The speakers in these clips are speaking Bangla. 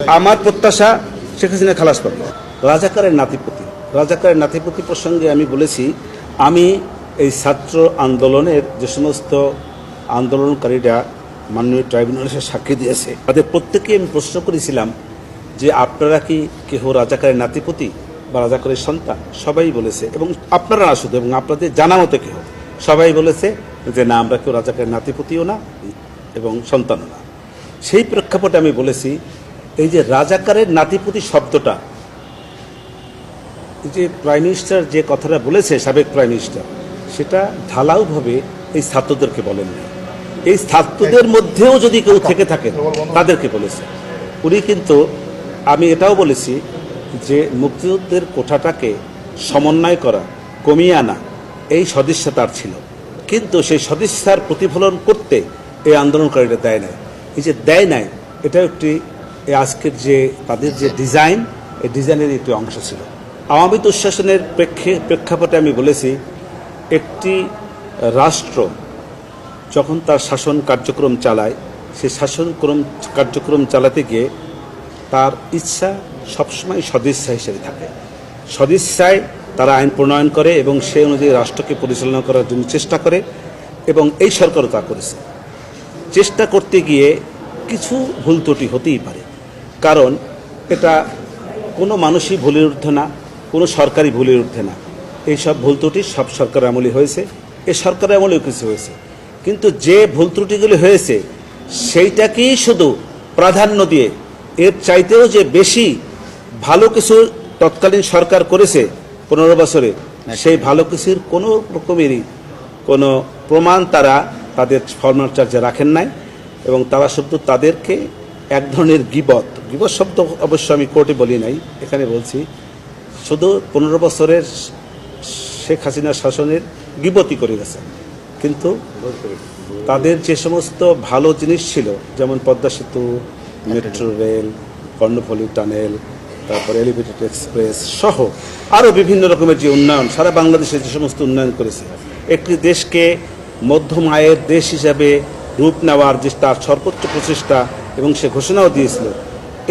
আমার প্রত্যাশা শেখ হাসিনা খালাস পাবে। রাজাকারের নাতিপতি রাজাকারের নাতিপতি প্রসঙ্গে আমি বলেছি, আমি এই ছাত্র আন্দোলনের যে সমস্ত আন্দোলনকারীরা মাননীয় ট্রাইব্যুনালে এসে সাক্ষী দিয়েছে, তাদের প্রত্যেকেই আমি প্রশ্ন করেছিলাম যে আপনারা কি কেহ রাজাকারের নাতিপতি বা রাজাকারের সন্তান? সবাই বলেছে, এবং আপনারা না শুধু, এবং আপনাদের জানা মতো কেহ? সবাই বলেছে যে না, আমরা কেউ রাজাকারের নাতিপতিও না, এবং সন্তানও না। সেই প্রেক্ষাপটে আমি বলেছি এই যে রাজাকারের নাতিপতি শব্দটা, এই যে প্রাইম মিনিস্টার যে কথাটা বলেছে, সাবেক প্রাইম মিনিস্টার সেটা ঢালাওভাবে এই ছাত্রদেরকে বলেন না এই ছাত্রদের মধ্যেও যদি কেউ থেকে থাকেন, তাদেরকে বলেছে। উনি কিন্তু, আমি এটাও বলেছি যে মুক্তিযুদ্ধের কোঠাটাকে সমন্বয় করা, কমিয়ে আনা, এই সদিচ্ছা তার ছিল। কিন্তু সেই সদিচ্ছার প্রতিফলন করতে এই আন্দোলনকারীরা দেয় নাই। এই যে দেয় নাই এটা একটি আজকের যে তাদের যে ডিজাইন এই ডিজাইনের একটি অংশ ছিল। আওয়ামী দুঃশাসনের প্রেক্ষে, প্রেক্ষাপটে আমি বলেছি, একটি রাষ্ট্র যখন তার শাসন কার্যক্রম চালায় সেই শাসনক্রম কার্যক্রম চালাতে গিয়ে তার ইচ্ছা সবসময় সদিচ্ছা হিসেবে থাকে। সদিচ্ছায় তারা আইন প্রণয়ন করে এবং সেই অনুযায়ী রাষ্ট্রকে পরিচালনা করার জন্য চেষ্টা করে এবং এই সরকারও তা করেছে। চেষ্টা করতে গিয়ে কিছু ভুল ত্রুটি হতেই পারে। কারণ এটা কোনো মানুষই ভুলের ঊর্ধ্বে না, কোনো সরকারি ভুলের ঊর্ধ্বে না। এইসব ভুল ত্রুটি সব সরকার আমলে হয়েছে, এ সরকার আমলেও কিছু হয়েছে। কিন্তু যে ভুল ত্রুটিগুলি হয়েছে, সেইটাকেই শুধু প্রাধান্য দিয়ে, এর চাইতেও যে বেশি ভালো কিছু তৎকালীন সরকার করেছে পনেরো বছরে, সেই ভালো কিছুর কোনো রকমেরই কোনো প্রমাণ তারা তাদের ফর্মাল চার্জে রাখেন নাই এবং তারা শুধু তাদেরকে এক ধরনের গিবত। গিবত শব্দ অবশ্য আমি কোর্টে বলি নাই, এখানে বলছি, শুধু পনেরো বছরের শেখ হাসিনার শাসনের গিবতি করে গেছে। কিন্তু তাদের যে সমস্ত ভালো জিনিস ছিল, যেমন পদ্মা সেতু, মেট্রো রেল, কর্ণফুলী টানেল, তারপর এলিভেটেড এক্সপ্রেস সহ আরও বিভিন্ন রকমের যে উন্নয়ন, সারা বাংলাদেশে যে সমস্ত উন্নয়ন করেছে, একটি দেশকে মধ্যম আয়ের দেশ হিসাবে রূপ নেওয়ার যে তার সর্বোচ্চ প্রচেষ্টা এবং সে ঘোষণাও দিয়েছিল।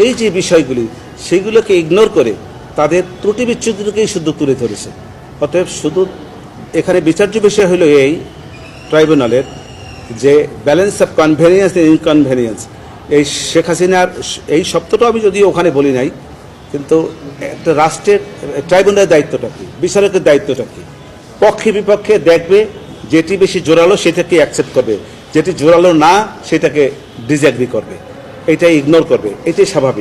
এই যে বিষয়গুলি, সেগুলোকে ইগনোর করে তাদের ত্রুটি বিচ্ছুতিকেই শুধু তুলে ধরেছে। অতএব শুধু এখানে বিচার্য বিষয় হলো এই ট্রাইব্যুনালের যে ব্যালেন্স অফ কনভেনিয়েন্স ইনকনভেনিয়েন্স এই শেখ হাসিনার এই শব্দটা আমি যদি ওখানে বলি নাই, কিন্তু একটা রাষ্ট্রের ট্রাইব্যুনালের দায়িত্বটা কি? বিচারকের দায়িত্বটা কী? পক্ষে বিপক্ষে দেখবে যেটি বেশি জোরালো সেটাকে অ্যাকসেপ্ট করবে। যেটি জোরালো না, সেটাকে ডিসঅ্যাগ্রি করবে। এটাই ইগনোর করবে এটাই স্বাভাবিক।